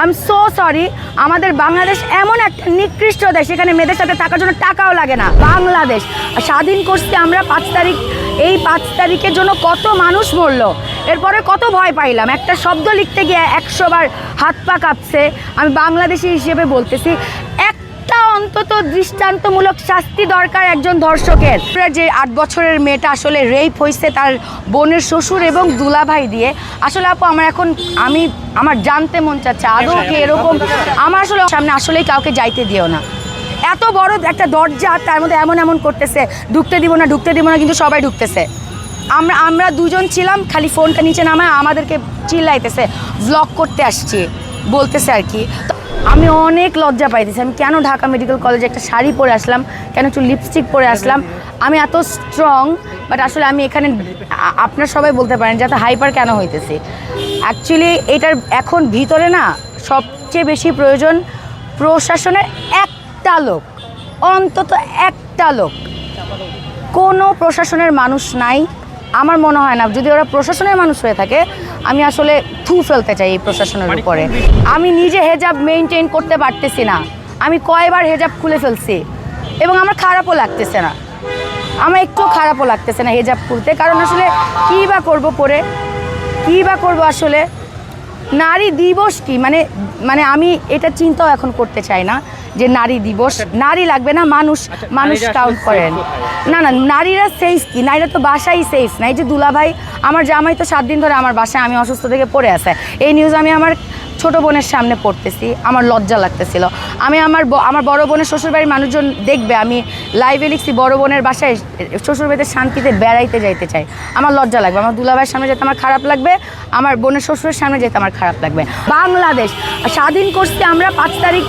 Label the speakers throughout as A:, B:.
A: I am so sorry আমাদের বাংলাদেশ এমন একটা নিকৃষ্ট দেশ এখানে মেয়েদের সাথে থাকার জন্য টাকাও লাগে না। বাংলাদেশ। স্বাধীন করছি আমরা পাঁচ তারিখ, এই পাঁচ তারিখের জন্য কত মানুষ মরলো। এরপরে কত ভয় পাইলাম। একটা শব্দ লিখতে গিয়ে একশোবার হাত পা কাঁপছে। আমি বাংলাদেশি হিসেবে বলতেছি অন্তত দৃষ্টান্তমূলক শাস্তি দরকার একজন ধর্ষকের। যে আট বছরের মেয়েটা আসলে রেপ হয়েছে তার বোনের শ্বশুর এবং দুলাভাই দিয়ে আসলে আপু আমার এখন আমি আমার জানতে মন চাচ্ছে আদৌ কি এরকম আমার আসলে সামনে আসলেই কাউকে যাইতে দিও না। এত বড় একটা দরজা তার মধ্যে এমন এমন করতেছে ঢুকতে দিব না ঢুকতে দিব না কিন্তু সবাই ঢুকতেছে। আমরা আমরা দুজন ছিলাম খালি ফোনটা নিচে নামায় আমাদেরকে চিল্লাইতেছে ব্লগ করতে আসছি বলতেছে আর কি। তো আমি অনেক লজ্জা পাইতেছি। আমি কেন ঢাকা মেডিকেল কলেজে একটা শাড়ি পরে আসলাম? কেন একটু লিপস্টিক পরে আসলাম? আমি এত স্ট্রং বাট আসলে আমি এখানে আপনার সবাই বলতে পারেন যাতে হাইপার কেন হইতেছি? অ্যাকচুয়ালি এটার এখন ভিতরে না সবচেয়ে বেশি প্রয়োজন প্রশাসনের একটা লোক, অন্তত একটা লোক। কোনো প্রশাসনের মানুষ নাই। আমার মনে হয় না, যদি ওরা প্রশাসনের মানুষ হয়ে থাকে আমি আসলে থু ফেলতে চাই এই প্রশাসনের উপরে। আমি নিজে হেজাব মেনটেন করতে পারতেছি না। আমি কয়বার হেজাব খুলে ফেলছি। এবং আমার খারাপও লাগতেছে না। আমার একটু খারাপও লাগতেছে না হেজাব খুলতে। কারণ আসলে কী বা করব পরে? কী বা করব আসলে? নারী দিবস কি? মানে মানে আমি এটা চিন্তাও এখন করতে চাই না যে নারী দিবস। নারী লাগবে না মানুষ মানুষ কাউন্ট করেন না না নারীরা সেফ কি? নারীরা তো বাসাই সেফ না। এই যে দুলাভাই আমার জামাই তো সাত দিন ধরে আমার বাসায় আমি অসুস্থ থেকে পড়ে আছে। এই নিউজ আমি আমার ছোট বোনের সামনে পড়তেছি। আমার লজ্জা লাগতেছিল। আমি আমার আমার বড় বোনের শ্বশুরবাড়ির মানুষজন দেখবে আমি লাইভে লিখছি বড় বোনের বাসায় শ্বশুরবাড়িতে শান্তিতে বেড়াইতে যাইতে চাই। আমার লজ্জা লাগবে। আমার দুলাভাইয়ের সামনে যেতে আমার খারাপ লাগবে আমার বোনের শ্বশুরের সামনে যেতে আমার খারাপ লাগবে। বাংলাদেশ, স্বাধীন করছি আমরা পাঁচ তারিখ,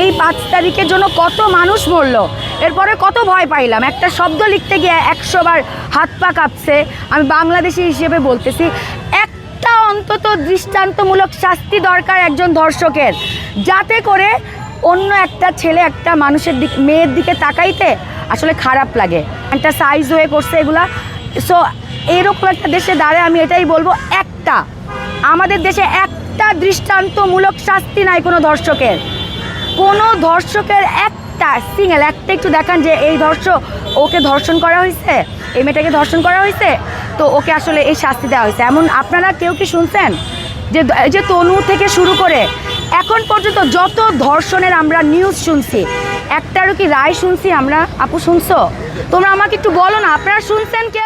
A: এই পাঁচ তারিখের জন্য কত মানুষ মরলো। এরপরে কত ভয় পাইলাম। একটা শব্দ লিখতে গিয়ে একশো বার হাত পা কাঁপছে। আমি বাংলাদেশি হিসেবে বলতেছি, একটা অন্তত দৃষ্টান্তমূলক শাস্তি দরকার একজন ধর্ষকের। যাতে করে অন্য একটা ছেলে একটা মানুষের দিক, মেয়ের দিকে তাকাইতে আসলে খারাপ লাগে। একটা সাইজ হয়ে করছে এগুলা। সো এরকম একটা দেশে দাঁড়ায় আমি এটাই বলব একটা আমাদের দেশে একটা দৃষ্টান্তমূলক শাস্তি নাই কোনো ধর্ষকের। কোনো ধর্ষকের একটা সিঙ্গেল একটা একটু দেখান যে এই ধর্ষক, ওকে ধর্ষণ করা হয়েছে? এই মেয়েটাকে ধর্ষণ করা হয়েছে? তো ওকে আসলে এই শাস্তি দেওয়া হয়েছে। এমন আপনারা কেউ কি শুনছেন? যে, এই যে তনু থেকে শুরু করে এখন পর্যন্ত যত ধর্ষণের আমরা নিউজ শুনছি, একটারও কি রায় শুনছি আমরা? আপু, শুনছো? তোমরা আমাকে একটু বলো না, আপনারা শুনছেন কেউ?